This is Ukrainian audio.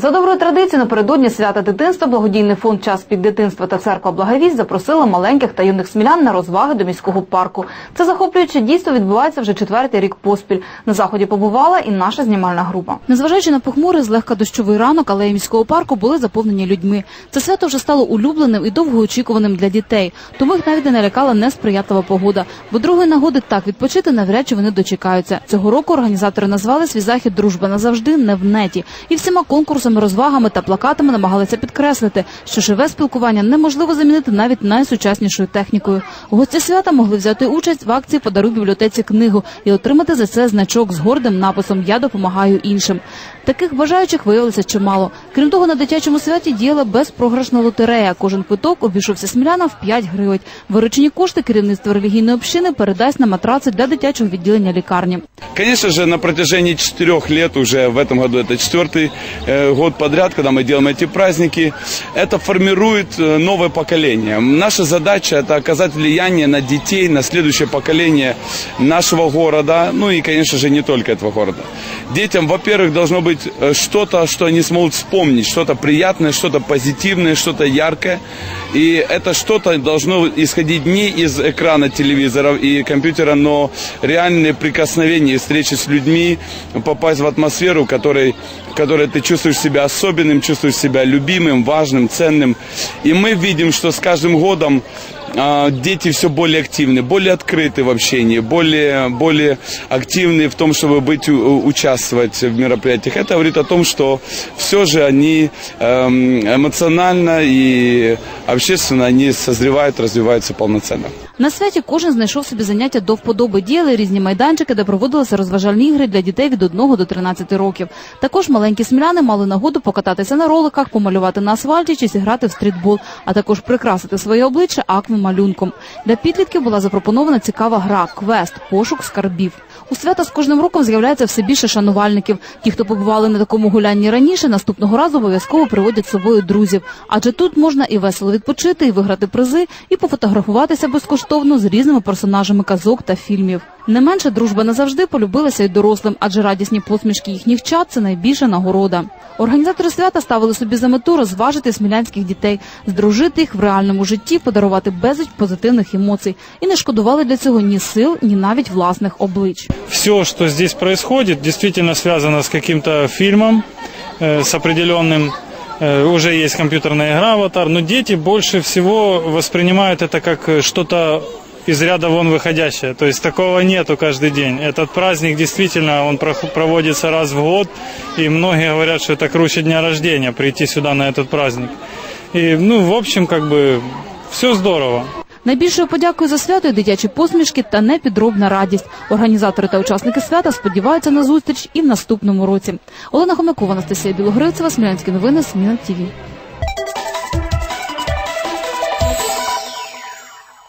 За доброю традицією напередодні свята дитинства благодійний фонд Час під дитинства та церква Благовість запросила маленьких та юних смілян на розваги до міського парку. Це захоплююче дійство відбувається вже четвертий рік поспіль. На заході побувала і наша знімальна група. Незважаючи на похмурий, злегка дощовий ранок, алеї міського парку були заповнені людьми. Це свято вже стало улюбленим і довгоочікуваним для дітей. Тому їх навіть не лякала несприятлива погода. Бо другої нагоди так відпочити навряд чи вони дочекаються. Цього року організатори назвали свій захід Дружба назавжди не в неті і всіма конкурсами, розвагами та плакатами намагалися підкреслити, що живе спілкування неможливо замінити навіть найсучаснішою технікою. Гості свята могли взяти участь в акції Подаруй бібліотеці книгу і отримати за це значок з гордим написом Я допомагаю іншим. Таких бажаючих виявилося чимало. Крім того, на дитячому святі діяла безпрограшна лотерея. Кожен квиток обійшовся смілянам в 5 гривень. Виручені кошти керівництво релігійної общини передасть на матраци для дитячого відділення лікарні. Конечно же, на протяжении четырех лет, уже в этом году это четвертый э, год подряд, когда мы делаем эти праздники, это формирует э, новое поколение. Наша задача это оказать влияние на детей, на следующее поколение нашего города, ну и, конечно же, не только этого города. Детям, во-первых, должно быть э, что-то, что они смогут вспомнить, что-то приятное, что-то позитивное, что-то яркое. И это что-то должно исходить не из экрана телевизоров и компьютера, но реальные прикосновения, встречи с людьми, попасть в атмосферу, которой, которой ты чувствуешь себя особенным, чувствуешь себя любимым, важным, ценным. И мы видим, что с каждым годом а, дети все более активны, более открыты в общении, более, более активны в том, чтобы быть, участвовать в мероприятиях. Это говорит о том, что все же они эм, эмоционально и общественно они созревают, развиваются полноценно. На святі кожен знайшов собі заняття до вподоби. Діяли різні майданчики, де проводилися розважальні ігри для дітей від 1 до 13 років. Також маленькі сміляни мали нагоду покататися на роликах, помалювати на асфальті чи зіграти в стрітбол, а також прикрасити своє обличчя аквамалюнком. Для підлітків була запропонована цікава гра квест пошук скарбів. У свята з кожним роком з'являється все більше шанувальників. Ті, хто побували на такому гулянні раніше, наступного разу обов'язково приводять з собою друзів. Адже тут можна і весело відпочити, і виграти призи, і пофотографуватися безкоштовно з різними персонажами казок та фільмів. Не менше дружба назавжди полюбилася й дорослим, адже радісні посмішки їхніх чат це найбільша нагорода. Організатори свята ставили собі за мету розважити смілянських дітей, здружити їх в реальному житті, подарувати безліч позитивних емоцій і не шкодували для цього ні сил, ні навіть власних облич. все, что здесь происходит, действительно связано с каким-то фильмом, э, с определенным э, уже есть компьютерная игра «Аватар», но дети больше всего воспринимают это как э, что-то из ряда вон выходящее. То есть такого нету каждый день. Этот праздник действительно, он прох- проводится раз в год, и многие говорят, что это круче дня рождения, прийти сюда на этот праздник. И, ну, в общем, как бы, все здорово. Найбільшою подякою за свято є дитячі посмішки та непідробна радість. Організатори та учасники свята сподіваються на зустріч і в наступному році. Олена Хомякова, Анастасія Білогривцева, Смілянські новини, Сміна ТІВІ.